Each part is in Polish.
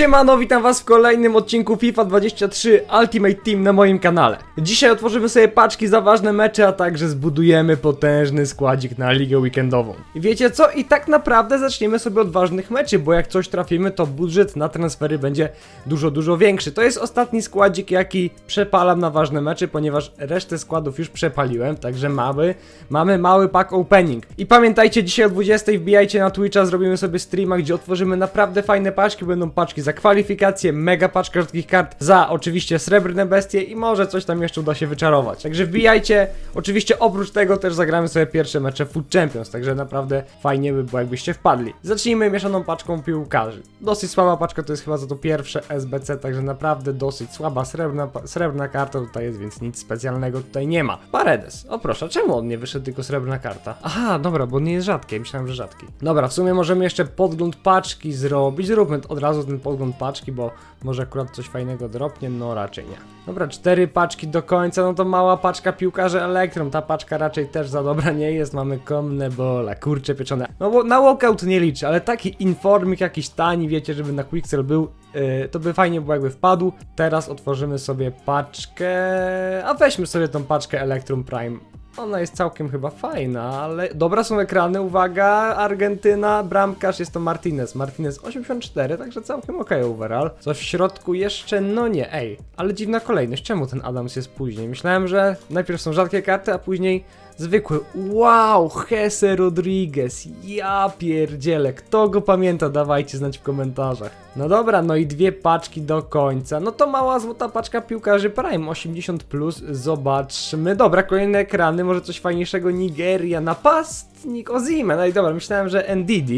Siemano, witam was w kolejnym odcinku FIFA 23 Ultimate Team na moim kanale. Dzisiaj otworzymy sobie paczki za ważne mecze, a także zbudujemy potężny składzik na ligę weekendową. I wiecie co? I tak naprawdę zaczniemy sobie od ważnych meczy, bo jak coś trafimy, to budżet na transfery będzie dużo, dużo większy. To jest ostatni składzik, jaki przepalam na ważne mecze, ponieważ resztę składów już przepaliłem, także mamy, mamy mały pack opening. I pamiętajcie, dzisiaj o 20 wbijajcie na Twitcha, zrobimy sobie streama, gdzie otworzymy naprawdę fajne paczki, będą paczki za kwalifikacje, mega paczka rzadkich kart, za oczywiście srebrne bestie i może coś tam jeszcze uda się wyczarować. Także wbijajcie, oczywiście oprócz tego też zagramy sobie pierwsze mecze Food Champions, także naprawdę fajnie by było jakbyście wpadli. Zacznijmy mieszaną paczką piłkarzy. Dosyć słaba paczka, to jest chyba za to pierwsze SBC, także naprawdę dosyć słaba srebrna, srebrna karta tutaj jest, więc nic specjalnego tutaj nie ma. Paredes, o proszę, czemu on nie wyszedł tylko srebrna karta? Aha, dobra, bo nie jest rzadkie, myślałem, że rzadki. Dobra, w sumie możemy jeszcze podgląd paczki zrobić, zróbmy od razu ten podgląd paczki, bo może akurat coś fajnego dropnie, no raczej nie. Dobra, cztery paczki do końca, no to mała paczka piłkarzy Elektrum, ta paczka raczej też za dobra nie jest, mamy komne bola, kurcze pieczone. No bo na walkout nie liczę, ale taki informik jakiś tani, wiecie, żeby na Quicksell był, yy, to by fajnie było jakby wpadł. Teraz otworzymy sobie paczkę, a weźmy sobie tą paczkę Electrum Prime. Ona jest całkiem chyba fajna, ale dobra są ekrany, uwaga, Argentyna, bramkarz jest to Martinez, Martinez 84, także całkiem okej overall. Coś w środku jeszcze, no nie, ej, ale dziwna kolejność, czemu ten Adams jest później? Myślałem, że najpierw są rzadkie karty, a później zwykłe. Wow, Jesse Rodriguez, ja pierdzielę, kto go pamięta, dawajcie znać w komentarzach. No dobra, no i dwie paczki do końca, no to mała złota paczka piłkarzy Prime, 80+, plus. zobaczmy. Dobra, kolejne ekrany, może coś fajniejszego, Nigeria, napastnik, Ozimen, no i dobra, myślałem, że NDD.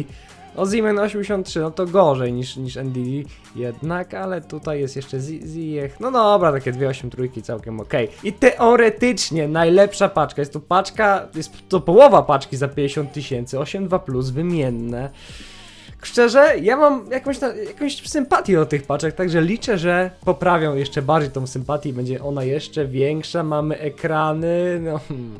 Ozimen 83, no to gorzej niż, niż NDD jednak, ale tutaj jest jeszcze Zi- Ziyech. No dobra, takie dwie 8 trójki całkiem okej. I teoretycznie najlepsza paczka, jest to paczka, jest to połowa paczki za 50 tysięcy, 8.2 plus, wymienne. Szczerze, ja mam jakąś, jakąś sympatię do tych paczek, także liczę, że poprawią jeszcze bardziej tą sympatię będzie ona jeszcze większa. Mamy ekrany, no... Hmm.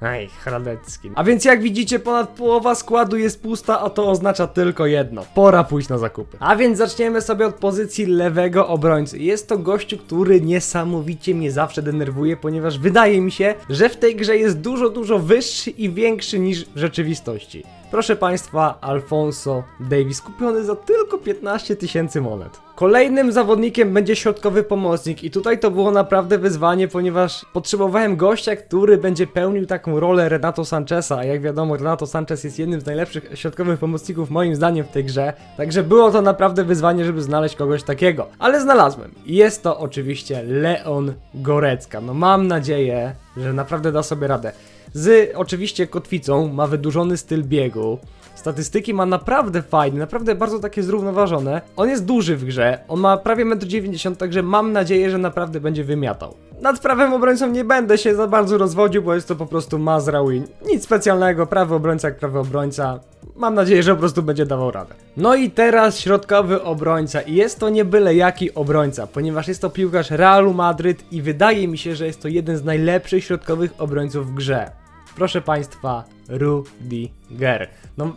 Aj, Hradecki. A więc jak widzicie, ponad połowa składu jest pusta, a to oznacza tylko jedno. Pora pójść na zakupy. A więc zaczniemy sobie od pozycji lewego obrońcy. Jest to gościu, który niesamowicie mnie zawsze denerwuje, ponieważ wydaje mi się, że w tej grze jest dużo, dużo wyższy i większy niż w rzeczywistości. Proszę Państwa, Alfonso Davis kupiony za tylko 15 tysięcy monet. Kolejnym zawodnikiem będzie środkowy pomocnik i tutaj to było naprawdę wyzwanie, ponieważ potrzebowałem gościa, który będzie pełnił taką rolę Renato Sancheza, a jak wiadomo Renato Sanchez jest jednym z najlepszych środkowych pomocników moim zdaniem w tej grze, także było to naprawdę wyzwanie, żeby znaleźć kogoś takiego. Ale znalazłem. Jest to oczywiście Leon Gorecka. No mam nadzieję, że naprawdę da sobie radę. Z oczywiście kotwicą ma wydłużony styl biegu. Statystyki ma naprawdę fajne, naprawdę bardzo takie zrównoważone. On jest duży w grze, on ma prawie 1,90 m, także mam nadzieję, że naprawdę będzie wymiatał. Nad prawym obrońcą nie będę się za bardzo rozwodził, bo jest to po prostu Mazraoui. Nic specjalnego, prawy obrońca jak prawy obrońca. Mam nadzieję, że po prostu będzie dawał radę. No i teraz środkowy obrońca. I jest to nie byle jaki obrońca, ponieważ jest to piłkarz Realu Madryt i wydaje mi się, że jest to jeden z najlepszych środkowych obrońców w grze. Proszę Państwa, Rudiger. No,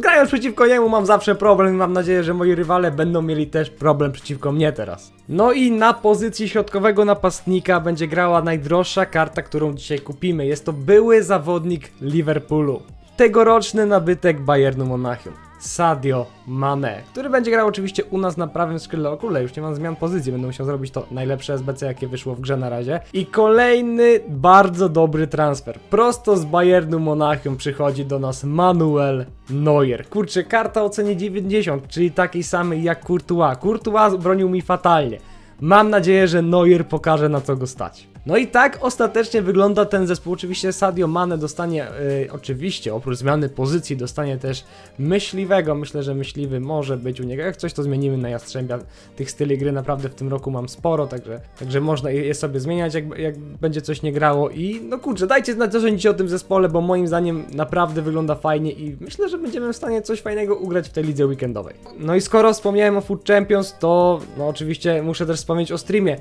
grając przeciwko niemu mam zawsze problem i mam nadzieję, że moi rywale będą mieli też problem przeciwko mnie teraz. No i na pozycji środkowego napastnika będzie grała najdroższa karta, którą dzisiaj kupimy. Jest to były zawodnik Liverpoolu. Tegoroczny nabytek Bayernu Monachium. Sadio Mane, który będzie grał oczywiście u nas na prawym skrzydle o króle, już nie mam zmian pozycji, będę musiał zrobić to najlepsze SBC jakie wyszło w grze na razie. I kolejny bardzo dobry transfer. Prosto z Bayernu Monachium przychodzi do nas Manuel Neuer. Kurczę, karta o cenie 90, czyli takiej samej jak Courtois. Courtois bronił mi fatalnie. Mam nadzieję, że Neuer pokaże na co go stać. No i tak ostatecznie wygląda ten zespół. Oczywiście Sadio Mane dostanie, y, oczywiście oprócz zmiany pozycji, dostanie też myśliwego. Myślę, że myśliwy może być u niego. Jak coś to zmienimy na Jastrzębia. Tych styli gry naprawdę w tym roku mam sporo, także, także można je je sobie zmieniać, jak, jak będzie coś nie grało. I no kurczę, dajcie znać, co sądzicie o tym zespole, bo moim zdaniem naprawdę wygląda fajnie i myślę, że będziemy w stanie coś fajnego ugrać w tej lidze weekendowej. No i skoro wspomniałem o Food Champions, to no oczywiście muszę też wspomnieć o streamie.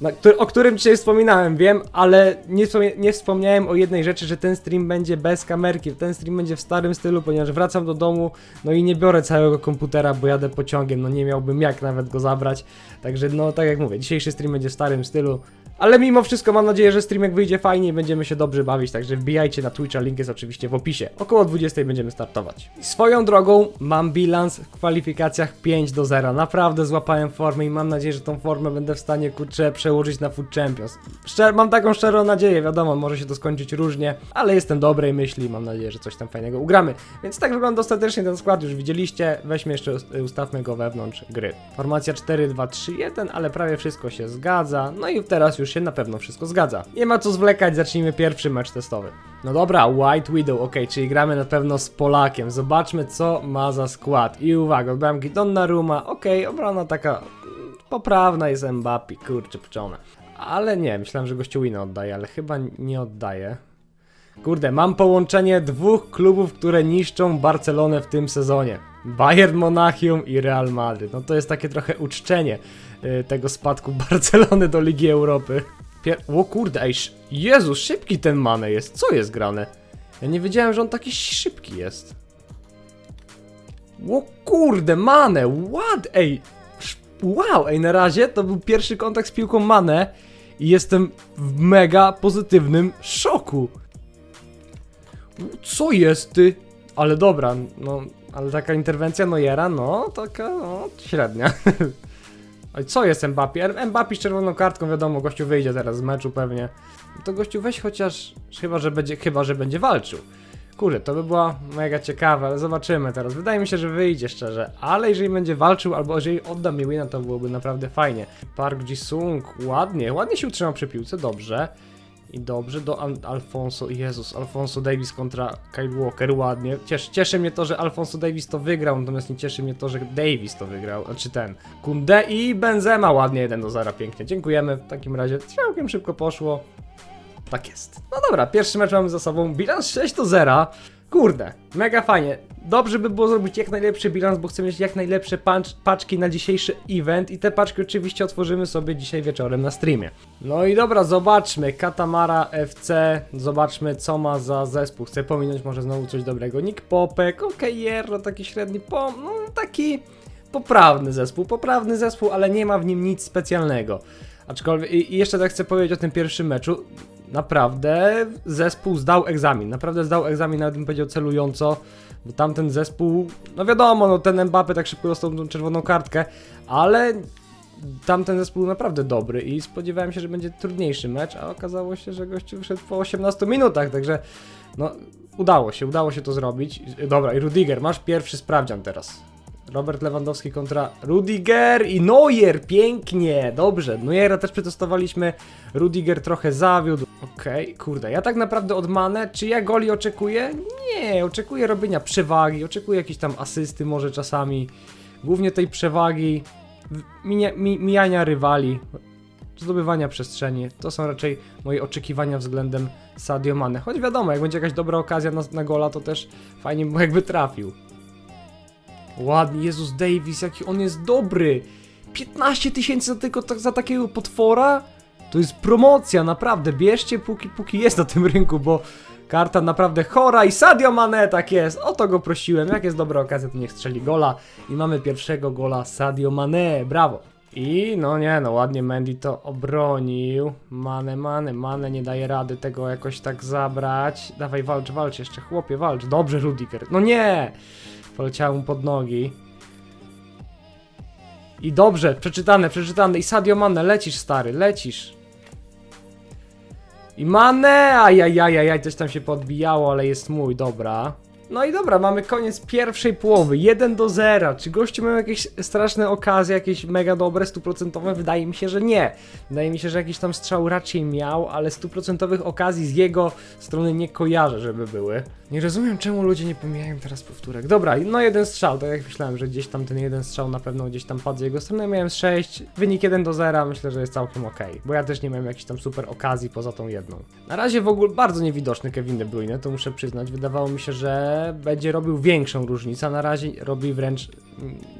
Na, o którym dzisiaj wspominałem, wiem, ale nie, nie wspomniałem o jednej rzeczy, że ten stream będzie bez kamerki, ten stream będzie w starym stylu, ponieważ wracam do domu, no i nie biorę całego komputera, bo jadę pociągiem, no nie miałbym jak nawet go zabrać, także no tak jak mówię, dzisiejszy stream będzie w starym stylu, ale mimo wszystko mam nadzieję, że streamek wyjdzie fajnie i będziemy się dobrze bawić, także wbijajcie na Twitcha, link jest oczywiście w opisie. Około 20 będziemy startować. Swoją drogą mam bilans w kwalifikacjach 5 do 0. Naprawdę złapałem formę i mam nadzieję, że tą formę będę w stanie kurczę przełożyć na Food Champions. Szczer mam taką szczerą nadzieję, wiadomo, może się to skończyć różnie, ale jestem dobrej myśli i mam nadzieję, że coś tam fajnego ugramy. Więc tak wygląda ostatecznie ten skład, już widzieliście. Weźmy jeszcze, ust- ustawmy go wewnątrz gry. Formacja 4, 2, 3, 1, ale prawie wszystko się zgadza. No i teraz już się na pewno wszystko zgadza. Nie ma co zwlekać, zacznijmy pierwszy mecz testowy. No dobra, White Widow, ok, czyli gramy na pewno z Polakiem. Zobaczmy, co ma za skład. I uwaga, odbramki Donnarumma, ok, obrona taka poprawna jest Mbappé, kurczę pczone. Ale nie, myślałem, że gościu Wina oddaje, ale chyba nie oddaje. Kurde, mam połączenie dwóch klubów, które niszczą Barcelonę w tym sezonie. Bayern Monachium i Real Madryt. No to jest takie trochę uczczenie y, tego spadku Barcelony do Ligi Europy. Pier o kurde, ej, Jezu, szybki ten Mane jest. Co jest grane? Ja nie wiedziałem, że on taki szybki jest. O kurde, Mane, what? Ej, wow, ej, na razie to był pierwszy kontakt z piłką Mane i jestem w mega pozytywnym szoku. Co jest ty? Ale dobra, no, ale taka interwencja Nojera, no, taka, no, średnia. Oj, co jest Mbappé? Mbappé z czerwoną kartką, wiadomo, gościu wyjdzie teraz z meczu pewnie. To gościu weź chociaż, chyba, że będzie, chyba, że będzie walczył. Kurde, to by była mega ciekawe, ale zobaczymy teraz. Wydaje mi się, że wyjdzie szczerze, ale jeżeli będzie walczył, albo jeżeli odda mi wina, to byłoby naprawdę fajnie. Park Ji-sung, ładnie, ładnie się utrzymał przy piłce, dobrze. I dobrze do Al Alfonso, Jezus, Alfonso Davis kontra Kyle Walker, ładnie. Cieszy, cieszy mnie to, że Alfonso Davis to wygrał, natomiast nie cieszy mnie to, że Davis to wygrał, znaczy ten, Kunde i Benzema ładnie 1 do 0, pięknie. Dziękujemy, w takim razie całkiem szybko poszło. Tak jest. No dobra, pierwszy mecz mamy za sobą, bilans 6 do 0. Kurde, mega fajnie. Dobrze by było zrobić jak najlepszy bilans, bo chcę mieć jak najlepsze pancz, paczki na dzisiejszy event i te paczki oczywiście otworzymy sobie dzisiaj wieczorem na streamie. No i dobra, zobaczmy. Katamara FC, zobaczmy co ma za zespół. Chcę pominąć może znowu coś dobrego. Nick Popek, okej, Jerro, taki średni no taki poprawny zespół, poprawny zespół, ale nie ma w nim nic specjalnego. Aczkolwiek, i jeszcze tak chcę powiedzieć o tym pierwszym meczu. Naprawdę zespół zdał egzamin. Naprawdę zdał egzamin, nawet bym powiedział celująco. Bo tamten zespół, no wiadomo, no ten Mbappé tak szybko dostał tą czerwoną kartkę, ale tamten zespół naprawdę dobry i spodziewałem się, że będzie trudniejszy mecz, a okazało się, że gościu wyszedł po 18 minutach, także no udało się, udało się to zrobić. Dobra, i Rudiger, masz pierwszy sprawdzian teraz. Robert Lewandowski kontra Rudiger i Neuer, pięknie, dobrze. Neuera też przetestowaliśmy, Rudiger trochę zawiódł. Okej, kurde, ja tak naprawdę od Mane, czy ja goli oczekuję? Nie, oczekuję robienia przewagi, oczekuję jakiejś tam asysty może czasami, głównie tej przewagi, minia, mi, mijania rywali, zdobywania przestrzeni. To są raczej moje oczekiwania względem Sadio Mane. Choć wiadomo, jak będzie jakaś dobra okazja na, na gola, to też fajnie by jakby trafił. Ładnie, Jezus Davis, jaki on jest dobry! 15 tysięcy za, tylko tak- za takiego potwora? To jest promocja, naprawdę, bierzcie póki, póki jest na tym rynku, bo karta naprawdę chora i Sadio Mane tak jest, o to go prosiłem, jak jest dobra okazja, to niech strzeli gola i mamy pierwszego gola Sadio Mane, brawo! I no nie, no ładnie Mendy to obronił. Mane, Mane, Mane nie daje rady tego jakoś tak zabrać. Dawaj, walcz, walcz jeszcze, chłopie, walcz. Dobrze, Rudiger. No nie! Poleciało mu pod nogi. I dobrze, przeczytane, przeczytane. I Sadio Mane, lecisz stary, lecisz. I Mane, ajajajajaj, coś tam się podbijało, ale jest mój, dobra. No i dobra, mamy koniec pierwszej połowy, 1 do 0. Czy gościu miał jakieś straszne okazje, jakieś mega dobre, stuprocentowe? Wydaje mi się, że nie. Wydaje mi się, że jakiś tam strzał raczej miał, ale stuprocentowych okazji z jego strony nie kojarzę, żeby były. Nie rozumiem, czemu ludzie nie pomijają teraz powtórek. Dobra, no jeden strzał, tak jak myślałem, że gdzieś tam ten jeden strzał na pewno gdzieś tam padł z jego strony. Miałem 6, wynik 1 do 0, myślę, że jest całkiem ok, bo ja też nie miałem jakichś tam super okazji poza tą jedną. Na razie w ogóle bardzo niewidoczny Kevin De Bruyne, to muszę przyznać. Wydawało mi się, że będzie robił większą różnicę, a na razie robi wręcz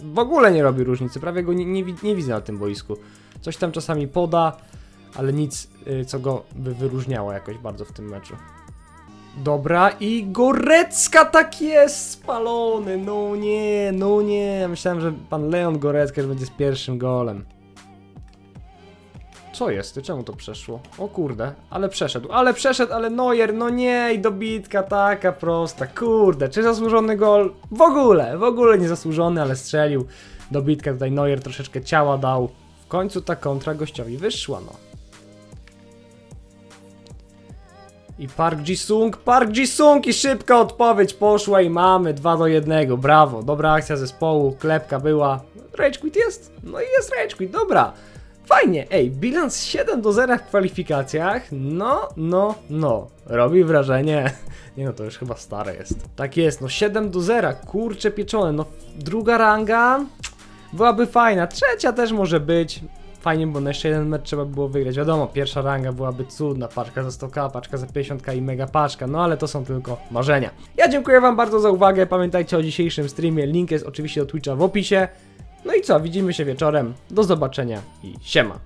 w ogóle nie robi różnicy, prawie go nie, nie, nie widzę na tym boisku. Coś tam czasami poda, ale nic, y, co go by wyróżniało jakoś bardzo w tym meczu. Dobra, i Gorecka tak jest spalony, no nie, no nie, myślałem, że pan Leon Gorecka będzie z pierwszym golem. Co jest? Ty czemu to przeszło? O kurde, ale przeszedł, ale przeszedł, ale Neuer, no nie, i dobitka taka prosta, kurde, czy zasłużony gol? W ogóle, w ogóle nie zasłużony, ale strzelił. Dobitka tutaj Neuer troszeczkę ciała dał. W końcu ta kontra gościowi wyszła, no. I Park Ji-sung, Park Ji-sung i szybka odpowiedź poszła i mamy 2 do 1, brawo, dobra akcja zespołu, klepka była. Rage quit jest? No i jest rage quit, dobra. Fajnie, ej, bilans 7 do 0 w kwalifikacjach, no, no, no, robi wrażenie. Nie no, to już chyba stare jest. Tak jest, no 7 do 0, kurcze pieczone, no druga ranga byłaby fajna, trzecia też może być. Fajnie, bo na jeszcze jeden mecz trzeba było wygrać. Wiadomo, pierwsza ranga byłaby cudna, paczka za 100k, paczka za 50k i mega paczka, no ale to są tylko marzenia. Ja dziękuję wam bardzo za uwagę, pamiętajcie o dzisiejszym streamie, link jest oczywiście do Twitcha w opisie. No i co, widzimy się wieczorem, do zobaczenia i siema.